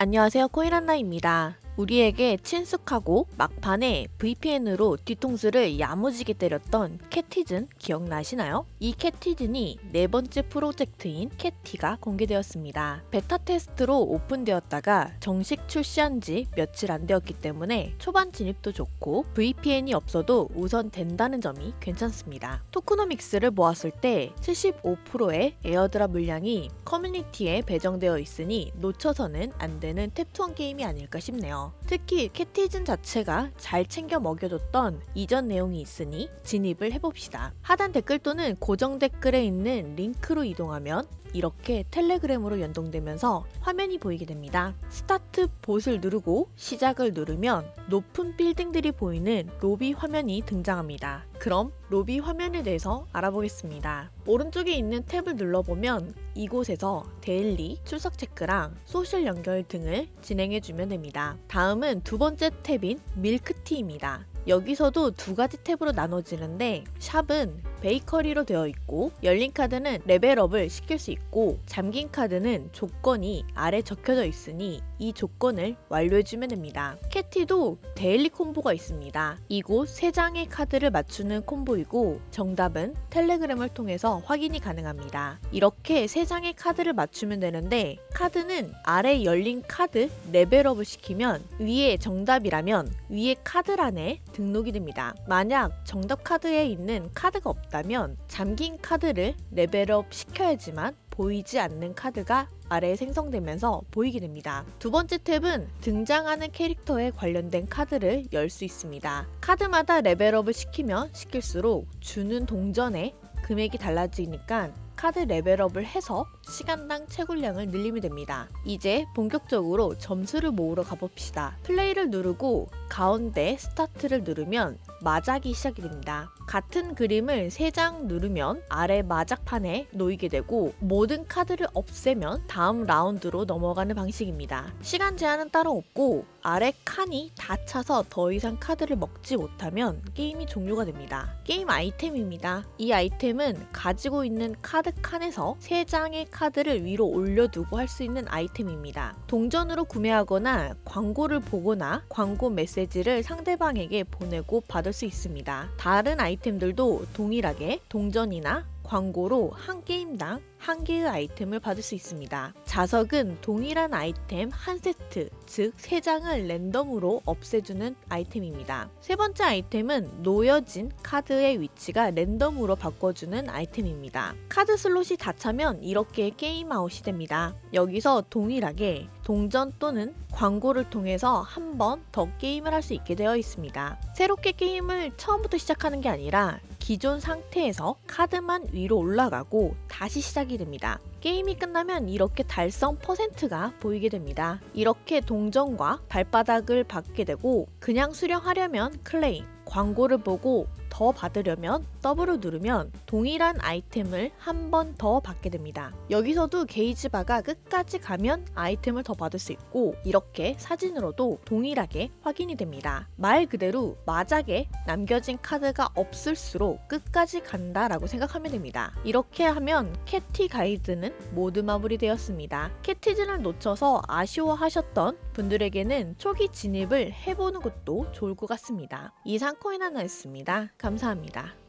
안녕하세요 코인한나입니다. 우리에게 친숙하고 막판에 VPN으로 뒤통수를 야무지게 때렸던 캣티즌 기억나시나요? 이 캣티즌이 네 번째 프로젝트인 캣티가 공개되었습니다. 베타 테스트로 오픈되었다가 정식 출시한 지 며칠 안 되었기 때문에 초반 진입도 좋고 VPN이 없어도 우선 된다는 점이 괜찮습니다. 토크노믹스를 모았을 때 75%의 에어드랍 물량이 커뮤니티에 배정되어 있으니 놓쳐서는 안 되는 탭투원 게임이 아닐까 싶네요. 특히 캣티즌 자체가 잘 챙겨 먹여줬던 이전 내용이 있으니 진입을 해봅시다. 하단 댓글 또는 고정 댓글에 있는 링크로 이동하면 이렇게 텔레그램으로 연동되면서 화면이 보이게 됩니다. 스타트 봇을 누르고 시작을 누르면 높은 빌딩들이 보이는 로비 화면이 등장합니다. 그럼 로비 화면에 대해서 알아보겠습니다. 오른쪽에 있는 탭을 눌러보면 이곳에서 데일리, 출석 체크랑 소셜 연결 등을 진행해주면 됩니다. 다음은 두 번째 탭인 밀크티입니다. 여기서도 두 가지 탭으로 나눠지는데 샵은 베이커리로 되어 있고 열린 카드는 레벨업을 시킬 수 있고 잠긴 카드는 조건이 아래 적혀져 있으니 이 조건을 완료해주면 됩니다. 캐티도 데일리 콤보가 있습니다. 이곳 3장의 카드를 맞추는 콤보이고 정답은 텔레그램을 통해서 확인이 가능합니다. 이렇게 3장의 카드를 맞추면 되는데 카드는 아래 열린 카드 레벨업을 시키면 위에 정답이라면 위에 카드란에 등록이 됩니다. 만약 정답 카드에 있는 카드가 없다면 잠긴 카드를 레벨업 시켜야지만 보이지 않는 카드가 아래에 생성되면서 보이게 됩니다. 두 번째 탭은 등장하는 캐릭터에 관련된 카드를 열 수 있습니다. 카드마다 레벨업을 시키면 시킬수록 주는 동전의 금액이 달라지니까 카드 레벨업을 해서 시간당 채굴량을 늘리면 됩니다. 이제 본격적으로 점수를 모으러 가봅시다. 플레이를 누르고 가운데 스타트를 누르면 마작이 시작이 됩니다. 같은 그림을 3장 누르면 아래 마작판에 놓이게 되고 모든 카드를 없애면 다음 라운드로 넘어가는 방식입니다. 시간 제한은 따로 없고 아래 칸이 다 차서 더 이상 카드를 먹지 못하면 게임이 종료가 됩니다. 게임 아이템입니다. 이 아이템은 가지고 있는 카드 칸에서 3장의 카드를 위로 올려두고 할 수 있는 아이템입니다. 동전으로 구매하거나 광고를 보거나 광고 메시지를 상대방에게 보내고 받을 수 있습니다. 다른 아이템들도 동일하게 동전이나 광고로 한 게임당 한 개의 아이템을 받을 수 있습니다. 자석은 동일한 아이템 한 세트, 즉 3장을 랜덤으로 없애주는 아이템입니다. 세 번째 아이템은 놓여진 카드의 위치가 랜덤으로 바꿔주는 아이템입니다. 카드 슬롯이 다 차면 이렇게 게임 아웃이 됩니다. 여기서 동일하게 동전 또는 광고를 통해서 한 번 더 게임을 할 수 있게 되어 있습니다. 새롭게 게임을 처음부터 시작하는 게 아니라 기존 상태에서 카드만 위로 올라가고 다시 시작이 됩니다. 게임이 끝나면 이렇게 달성 퍼센트가 보이게 됩니다. 이렇게 동전과 발바닥을 받게 되고 그냥 수령하려면 클레임, 광고를 보고 더 받으려면 더블을 누르면 동일한 아이템을 한 번 더 받게 됩니다. 여기서도 게이지 바가 끝까지 가면 아이템을 더 받을 수 있고 이렇게 사진으로도 동일하게 확인이 됩니다. 말 그대로 마작에 남겨진 카드가 없을수록 끝까지 간다라고 생각하면 됩니다. 이렇게 하면 캐티 가이드는 모두 마무리되었습니다. 캐티즌을 놓쳐서 아쉬워하셨던 분들에게는 초기 진입을 해보는 것도 좋을 것 같습니다. 이상 코인 하나였습니다. 감사합니다.